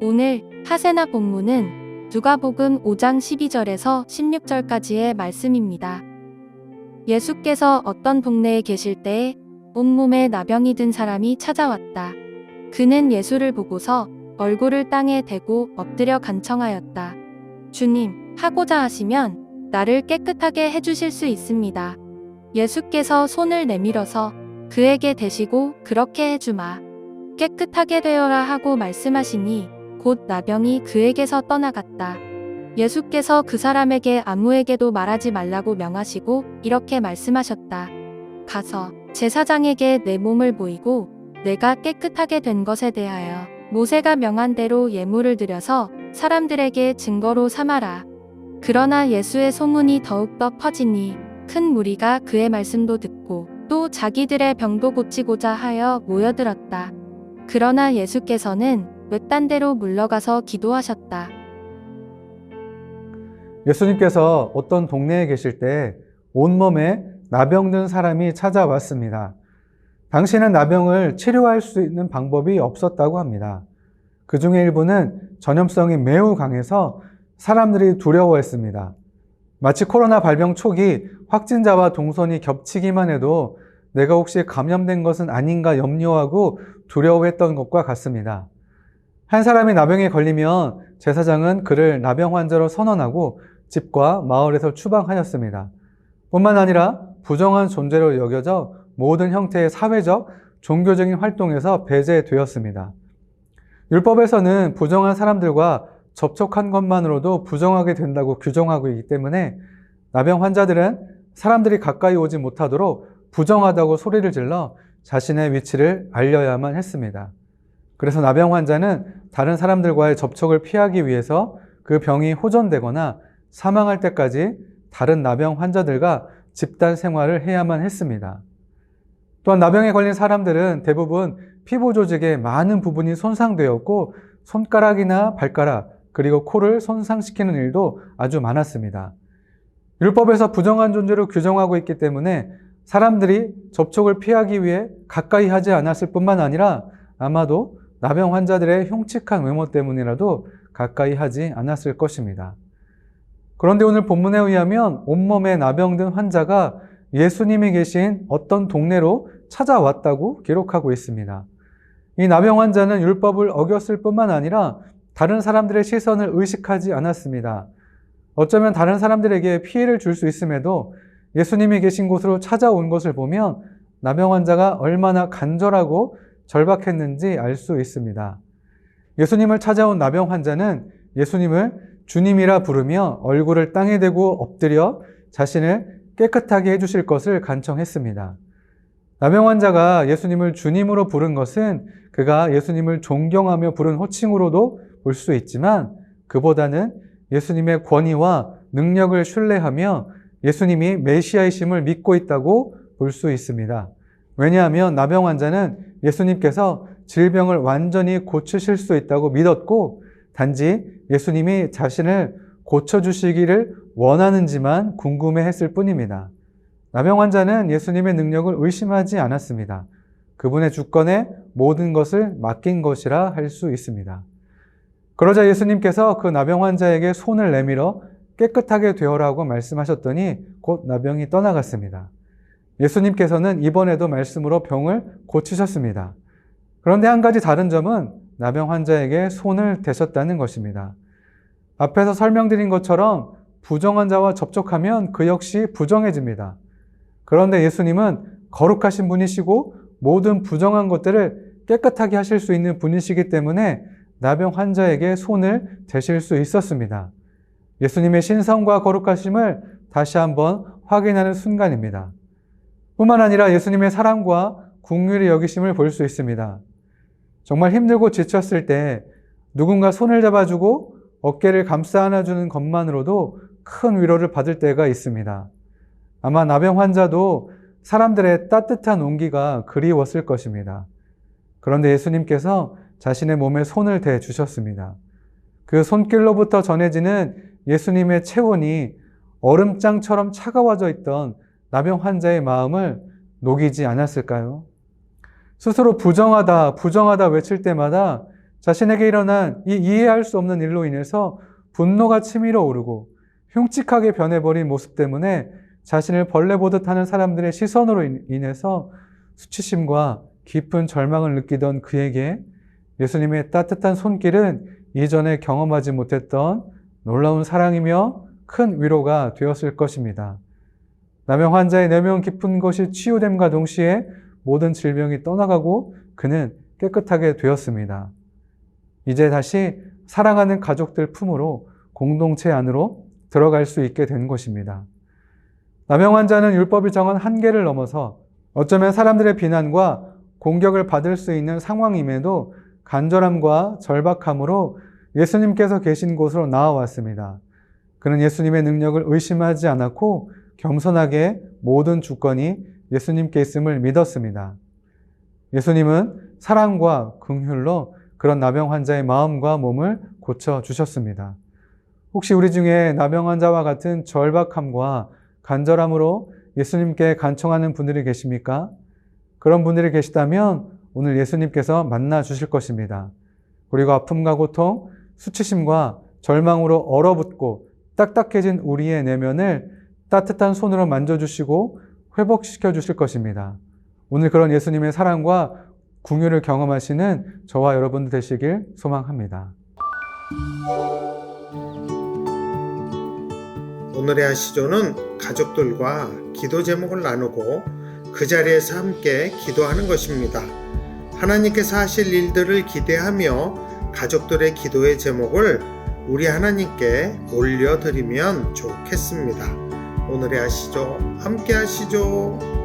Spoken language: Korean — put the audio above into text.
오늘 하세나 본문은 누가복음 5장 12절에서 16절까지의 말씀입니다. 예수께서 어떤 동네에 계실 때에 온몸에 나병이 든 사람이 찾아왔다. 그는 예수를 보고서 얼굴을 땅에 대고 엎드려 간청하였다. 주님, 하고자 하시면 나를 깨끗하게 해주실 수 있습니다. 예수께서 손을 내밀어서 그에게 대시고 그렇게 해주마. 깨끗하게 되어라 하고 말씀하시니 곧 나병이 그에게서 떠나갔다. 예수께서 그 사람에게 아무에게도 말하지 말라고 명하시고 이렇게 말씀하셨다. 가서 제사장에게 내 몸을 보이고 내가 깨끗하게 된 것에 대하여 모세가 명한 대로 예물을 드려서 사람들에게 증거로 삼아라. 그러나 예수의 소문이 더욱더 퍼지니 큰 무리가 그의 말씀도 듣고 또 자기들의 병도 고치고자 하여 모여들었다. 그러나 예수께서는 외딴 데로 물러가서 기도하셨다. 예수님께서 어떤 동네에 계실 때 온몸에 나병든 사람이 찾아왔습니다. 당시에는 나병을 치료할 수 있는 방법이 없었다고 합니다. 그 중에 일부는 전염성이 매우 강해서 사람들이 두려워했습니다. 마치 코로나 발병 초기 확진자와 동선이 겹치기만 해도 내가 혹시 감염된 것은 아닌가 염려하고 두려워했던 것과 같습니다. 한 사람이 나병에 걸리면 제사장은 그를 나병 환자로 선언하고 집과 마을에서 추방하였습니다. 뿐만 아니라 부정한 존재로 여겨져 모든 형태의 사회적, 종교적인 활동에서 배제되었습니다. 율법에서는 부정한 사람들과 접촉한 것만으로도 부정하게 된다고 규정하고 있기 때문에 나병 환자들은 사람들이 가까이 오지 못하도록 부정하다고 소리를 질러 자신의 위치를 알려야만 했습니다. 그래서 나병 환자는 다른 사람들과의 접촉을 피하기 위해서 그 병이 호전되거나 사망할 때까지 다른 나병 환자들과 집단 생활을 해야만 했습니다. 또한 나병에 걸린 사람들은 대부분 피부 조직의 많은 부분이 손상되었고 손가락이나 발가락 그리고 코를 손상시키는 일도 아주 많았습니다. 율법에서 부정한 존재로 규정하고 있기 때문에 사람들이 접촉을 피하기 위해 가까이 하지 않았을 뿐만 아니라 아마도 나병 환자들의 흉측한 외모 때문이라도 가까이 하지 않았을 것입니다. 그런데 오늘 본문에 의하면 온몸에 나병든 환자가 예수님이 계신 어떤 동네로 찾아왔다고 기록하고 있습니다. 이 나병 환자는 율법을 어겼을 뿐만 아니라 다른 사람들의 시선을 의식하지 않았습니다. 어쩌면 다른 사람들에게 피해를 줄 수 있음에도 예수님이 계신 곳으로 찾아온 것을 보면 나병 환자가 얼마나 간절하고 절박했는지 알 수 있습니다. 예수님을 찾아온 나병 환자는 예수님을 주님이라 부르며 얼굴을 땅에 대고 엎드려 자신을 깨끗하게 해주실 것을 간청했습니다. 나병 환자가 예수님을 주님으로 부른 것은 그가 예수님을 존경하며 부른 호칭으로도 볼수 있지만 그보다는 예수님의 권위와 능력을 신뢰하며 예수님이 메시아이심을 믿고 있다고 볼 수 있습니다. 왜냐하면 나병 환자는 예수님께서 질병을 완전히 고치실 수 있다고 믿었고 단지 예수님이 자신을 고쳐주시기를 원하는지만 궁금해 했을 뿐입니다. 나병 환자는 예수님의 능력을 의심하지 않았습니다. 그분의 주권에 모든 것을 맡긴 것이라 할 수 있습니다. 그러자 예수님께서 그 나병 환자에게 손을 내밀어 깨끗하게 되어라고 말씀하셨더니 곧 나병이 떠나갔습니다. 예수님께서는 이번에도 말씀으로 병을 고치셨습니다. 그런데 한 가지 다른 점은 나병 환자에게 손을 대셨다는 것입니다. 앞에서 설명드린 것처럼 부정한 자와 접촉하면 그 역시 부정해집니다. 그런데 예수님은 거룩하신 분이시고 모든 부정한 것들을 깨끗하게 하실 수 있는 분이시기 때문에 나병 환자에게 손을 대실 수 있었습니다. 예수님의 신성과 거룩하심을 다시 한번 확인하는 순간입니다. 뿐만 아니라 예수님의 사랑과 국률의 여기심을 볼 수 있습니다. 정말 힘들고 지쳤을 때 누군가 손을 잡아주고 어깨를 감싸 안아주는 것만으로도 큰 위로를 받을 때가 있습니다. 아마 나병 환자도 사람들의 따뜻한 온기가 그리웠을 것입니다. 그런데 예수님께서 자신의 몸에 손을 대 주셨습니다. 그 손길로부터 전해지는 예수님의 체온이 얼음장처럼 차가워져 있던 나병 환자의 마음을 녹이지 않았을까요? 스스로 부정하다, 부정하다 외칠 때마다 자신에게 일어난 이 이해할 수 없는 일로 인해서 분노가 치밀어 오르고 흉측하게 변해버린 모습 때문에 자신을 벌레 보듯 하는 사람들의 시선으로 인- 인해서 수치심과 깊은 절망을 느끼던 그에게 예수님의 따뜻한 손길은 이전에 경험하지 못했던 놀라운 사랑이며 큰 위로가 되었을 것입니다. 남영 환자의 내면 깊은 것이 치유됨과 동시에 모든 질병이 떠나가고 그는 깨끗하게 되었습니다. 이제 다시 사랑하는 가족들 품으로 공동체 안으로 들어갈 수 있게 된 것입니다. 남영 환자는 율법이 정한 한계를 넘어서 어쩌면 사람들의 비난과 공격을 받을 수 있는 상황임에도 간절함과 절박함으로 예수님께서 계신 곳으로 나아왔습니다. 그는 예수님의 능력을 의심하지 않았고 겸손하게 모든 주권이 예수님께 있음을 믿었습니다. 예수님은 사랑과 긍휼로 그런 나병 환자의 마음과 몸을 고쳐 주셨습니다. 혹시 우리 중에 나병 환자와 같은 절박함과 간절함으로 예수님께 간청하는 분들이 계십니까? 그런 분들이 계시다면 오늘 예수님께서 만나 주실 것입니다. 그리고 아픔과 고통, 수치심과 절망으로 얼어붙고 딱딱해진 우리의 내면을 따뜻한 손으로 만져주시고 회복시켜 주실 것입니다. 오늘 그런 예수님의 사랑과 궁유를 경험하시는 저와 여러분들 되시길 소망합니다. 오늘의 아시조는 가족들과 기도 제목을 나누고 그 자리에서 함께 기도하는 것입니다. 하나님께서 하실 일들을 기대하며 가족들의 기도의 제목을 우리 하나님께 올려드리면 좋겠습니다. 오늘의 아시죠? 함께 하시죠.